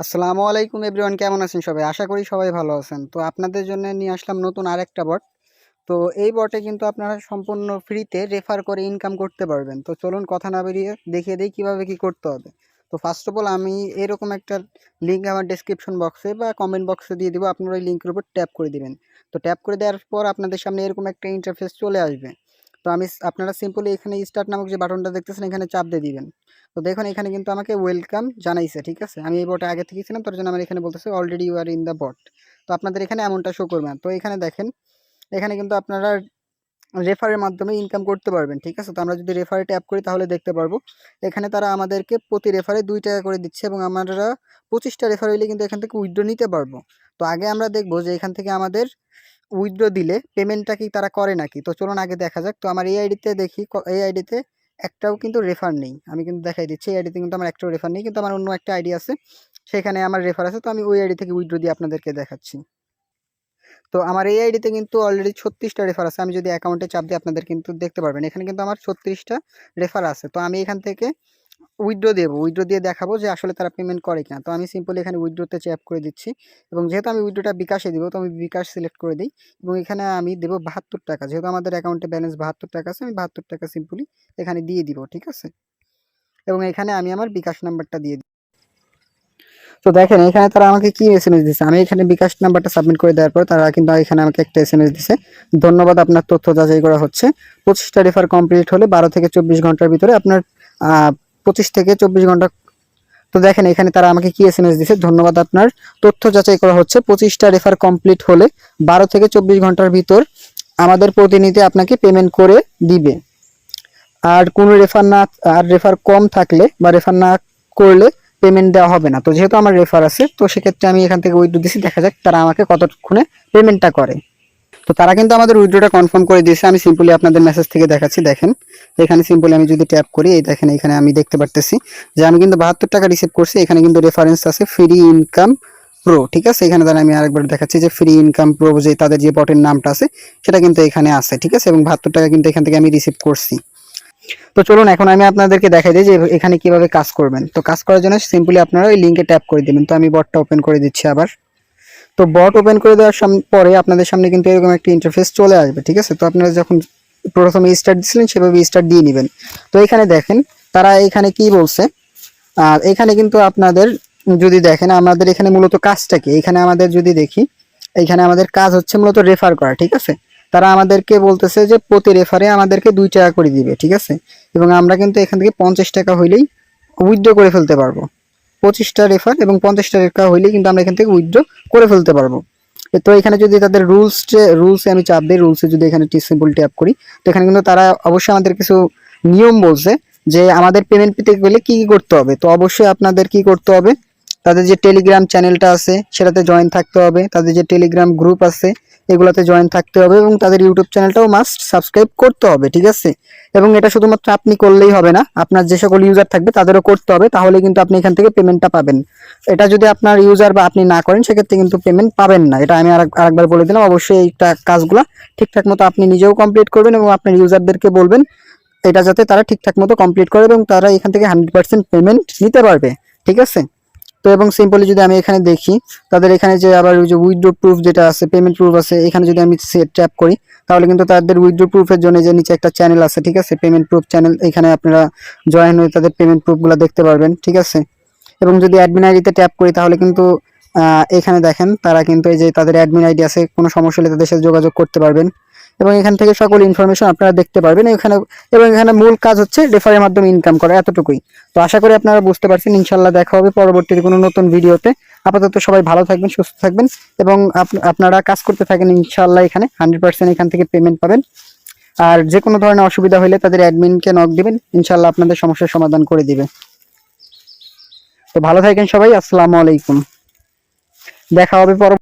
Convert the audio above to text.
আসসালামু আলাইকুম এভরিওয়ান, কেমন আছেন সবাই? আশা করি সবাই ভালো আছেন। তো আপনাদের জন্য নিয়ে আসলাম নতুন আরেকটা বট। তো এই বটে কিন্তু আপনারা সম্পূর্ণ ফ্রিতে রেফার করে ইনকাম করতে পারবেন। তো চলুন কথা না বেরিয়ে দেখিয়ে দিই কীভাবে কী করতে হবে। তো ফার্স্ট অফ অল আমি এরকম একটা লিঙ্ক আমার ডেসক্রিপশন বক্সে বা কমেন্ট বক্সে দিয়ে দেবো। আপনারা ওই লিঙ্কের উপর ট্যাপ করে দিবেন। তো ট্যাপ করে দেওয়ার পর আপনাদের সামনে এরকম একটা ইন্টারফেস চলে আসবে। তো আমি আপনারা সিম্পলি এখানে স্টার্ট নামক যে বাটনটা দেখতেছেন, এখানে চাপ দিয়ে দিবেন। তো দেখুন, এখানে কিন্তু আমাকে ওয়েলকাম জানাইছে, ঠিক আছে? আমি এই বটে আগে থেকে ছিলাম, তার জন্য আমার এখানে বলতেছে already you are in the bot তো আপনাদের এখানে এমনটা শো করবেন তো এখানে দেখেন, এখানে কিন্তু আপনারা রেফারের মাধ্যমে ইনকাম করতে পারবেন, ঠিক আছে? তো আমরা যদি রেফারে ট্যাপ করি, তাহলে দেখতে পারব। এখানে তারা আমাদেরকে প্রতি রেফারে দুই টাকা করে দিচ্ছে এবং আমরা পঁচিশটা রেফার হইলে কিন্তু এখান থেকে উইথড্র নিতে পারব। তো আগে আমরা দেখব যে এখান থেকে আমাদের উইথড্র দিলে পেমেন্টটা কি তারা করে নাকি? তো চলুন আগে দেখা যাক। তো আমার এই আইডিতে দেখি এই আইডিতে একটাও কিন্তু রেফার নেই। আমি কিন্তু দেখাই দিচ্ছি এই আইডিতে কিন্তু আমার একটাও রেফার নেই কিন্তু আমার অন্য একটা আইডি আছে। সেখানে আমার রেফার আছে তো আমি ওই আইডি থেকে উইড্রো দিয়ে আপনাদেরকে দেখাচ্ছি। তো আমার এই আইডিতে কিন্তু অলরেডি ছত্রিশটা রেফার আছে। আমি যদি অ্যাকাউন্টে চাপ দিই আপনাদের কিন্তু দেখতে পারবেন। এখানে কিন্তু আমার ছত্রিশটা রেফার আছে। তো আমি এখান থেকে উইথড্র দেবো। উইড্রো দিয়ে দেখাবো যে আসলে তারা পেমেন্ট করে কিনা। তো আমি সিম্পলি এখানে উইড্রোতে চ্যাপ করে দিচ্ছি। এবং যেহেতু আমি উইথড্রটা বিকাশে দেবো, তো আমি বিকাশ সিলেক্ট করে দিই। এবং এখানে আমি দেবো বাহাত্তর টাকা। যেহেতু আমাদের অ্যাকাউন্টে ব্যালেন্স বাহাত্তর টাকা আছে, আমি বাহাত্তর টাকা সিম্পলি এখানে দিয়ে দিব, ঠিক আছে? এবং এখানে আমি আমার বিকাশ নাম্বারটা দিয়ে দিই। তো দেখেন, এখানে তারা আমাকে কি এস এম এস দিচ্ছে আমি এখানে বিকাশ নাম্বারটা সাবমিট করে দেওয়ার পর তারা কিন্তু এখানে আমাকে একটা এস এম এস দিছে। ধন্যবাদ, আপনার তথ্য যাচাই করা হচ্ছে। পঁচিশটা রেফার কমপ্লিট হলে বারো থেকে চব্বিশ ঘণ্টার ভিতরে আপনার পঁচিশ থেকে চব্বিশ ঘণ্টা। তো দেখেন, এখানে তারা আমাকে কি এস এস দিছে? ধন্যবাদ আপনার। তথ্য যাচাই করা হচ্ছে, পঁচিশটা রেফার কমপ্লিট হলে বারো থেকে চব্বিশ ঘণ্টার ভিতর আমাদের প্রতিনিধি আপনাকে পেমেন্ট করে দিবে। আর কোনো রেফার না, আর রেফার কম থাকলে বা রেফার না করলে পেমেন্ট দেওয়া হবে না। তো যেহেতু আমার রেফার আছে, তো সেক্ষেত্রে আমি এখান থেকে উইথড্র দিছি। দেখা যাক তারা আমাকে কতক্ষণে পেমেন্টটা করে। তো তারা কিন্তু আমাদের উইথড্রটা কনফার্ম করে দিয়েছে। আমি সিম্পলি আপনাদের মেসেজ থেকে দেখাচ্ছি, দেখেন। এখানে সিম্পলি আমি যদি ট্যাপ করি, এই দেখেন, এখানে আমি দেখতে পারতেছি যে আমি কিন্তু বাহাত্তর টাকা রিসিভ করছি। এখানে কিন্তু রেফারেন্স আছে ফ্রি ইনকাম প্রো ঠিক আছে? এখানে তারা আমি আরেকবার দেখাচ্ছি যে ফ্রি ইনকাম প্রো যে তাদের যে বটের নামটা আছে, সেটা কিন্তু এখানে আছে, ঠিক আছে? এবং বাহাত্তর টাকা কিন্তু এখান থেকে আমি রিসিভ করছি। তো চলুন, এখন আমি আপনাদেরকে দেখাই দিই যে এখানে কীভাবে কাজ করবেন। তো কাজ করার জন্য সিম্পলি আপনারা ওই লিঙ্কে ট্যাপ করে দিবেন। তো আমি বটটা ওপেন করে দিচ্ছি আবার। তো বট ওপেন করে দেওয়ার পরে আপনাদের সামনে কিন্তু এরকম একটা ইন্টারফেস চলে আসবে, ঠিক আছে? তো আপনারা যখন প্রথমে স্টার্ট দিছিলেন সেভাবে স্টার্ট দিয়ে নেবেন। তো এখানে দেখেন, তারা এখানে কি বলছে? আর এখানে কিন্তু আপনাদের যদি দেখেন, আমাদের এখানে মূলত কাজটা কি? এখানে আমাদের যদি দেখি, এখানে আমাদের কাজ হচ্ছে মূলত রেফার করা, ঠিক আছে? তারা আমাদেরকে বলতেছে যে প্রতি রেফারে আমাদেরকে দুই টাকা করে দিবে, ঠিক আছে? এবং আমরা কিন্তু এখান থেকে পঞ্চাশ টাকা হইলেই উইথড্র করে ফেলতে পারব। পঁচিশটা রেফার এবং পঞ্চাশটা রেফার হইলে কিন্তু আমরা এখান থেকে উইথড্র করে ফেলতে পারব। তো এখানে যদি তাদের রুলস রুলস আমি চাপ দিই রুলসে যদি এখানে সিম্পল ট্যাপ করি, তো এখানে কিন্তু তারা অবশ্যই আমাদের কিছু নিয়ম বলছে যে, আমাদের পেমেন্ট পেতে গেলে কি কি করতে হবে? তো অবশ্যই আপনাদের কি করতে হবে? তাদের যে টেলিগ্রাম চ্যানেলটা আছে, সেটাতে জয়েন থাকতে হবে। তাদের যে টেলিগ্রাম গ্রুপ আছে, এগুলোতে জয়েন থাকতে হবে এবং তাদের ইউটিউব চ্যানেলটাও মাস্ট সাবস্ক্রাইব করতে হবে, ঠিক আছে? এবং এটা শুধুমাত্র আপনি করলেই হবে না, আপনার যে সকল ইউজার থাকবে তাদেরও করতে হবে, তাহলে কিন্তু আপনি এখান থেকে পেমেন্টটা পাবেন। এটা যদি আপনার ইউজার বা আপনি না করেন, সেক্ষেত্রে কিন্তু পেমেন্ট পাবেন না। এটা আমি আরেক- আরেকবার বলে দিলাম, অবশ্যই এইটা কাজগুলো ঠিকঠাক মতো আপনি নিজেও কমপ্লিট করবেন এবং আপনার ইউজারদেরকে বলবেন, এটা যাতে তারা ঠিকঠাক মতো কমপ্লিট করে এবং তারা এখান থেকে হান্ড্রেড পেমেন্ট নিতে পারবে, ঠিক আছে? এবং সিম্পলি যদি আমি এখানে দেখি, তাদের এখানে যে আবার ওই যে উইথড্র প্রুফ যেটা আছে পেমেন্ট প্রুফ আছে, এখানে যদি আমি ট্যাপ করি, তাহলে কিন্তু তাদের উইথড্র প্রুফের জন্য যে নিচে একটা চ্যানেল আছে, ঠিক আছে? পেমেন্ট প্রুফ চ্যানেল এখানে আপনারা জয়েন হয়ে তাদের পেমেন্ট প্রুফগুলো দেখতে পারবেন, ঠিক আছে? এবং যদি অ্যাডমিন আইডিতে ট্যাপ করি, তাহলে কিন্তু এখানে দেখেন, তারা কিন্তু এই যে তাদের অ্যাডমিন আইডি আছে, কোনো সমস্যা হলে তাদের সাথে যোগাযোগ করতে পারবেন। এবং এখান থেকে সকল ইনফরমেশন আপনারা দেখতে পারবেন। এখানে, এবং এখানে মূল কাজ হচ্ছে রেফারের মাধ্যমে ইনকাম করা এতটুকুই। তো আশা করি আপনারা বুঝতে পারছেন। ইনশাল্লাহ দেখা হবে পরবর্তীতে কোনো নতুন ভিডিওতে। আপাতত সবাই ভালো থাকবেন, সুস্থ থাকবেন এবং আপনারা কাজ করতে থাকেন ইনশাল্লাহ এখানে হান্ড্রেড পার্সেন্ট এখান থেকে পেমেন্ট পাবেন। আর যে কোনো ধরনের অসুবিধা হলে তাদের অ্যাডমিনকে নক দিবেন। ইনশাল্লাহ আপনাদের সমস্যার সমাধান করে দিবে। তো ভালো থাকেন সবাই। আসসালামু আলাইকুম। দেখা হবে পর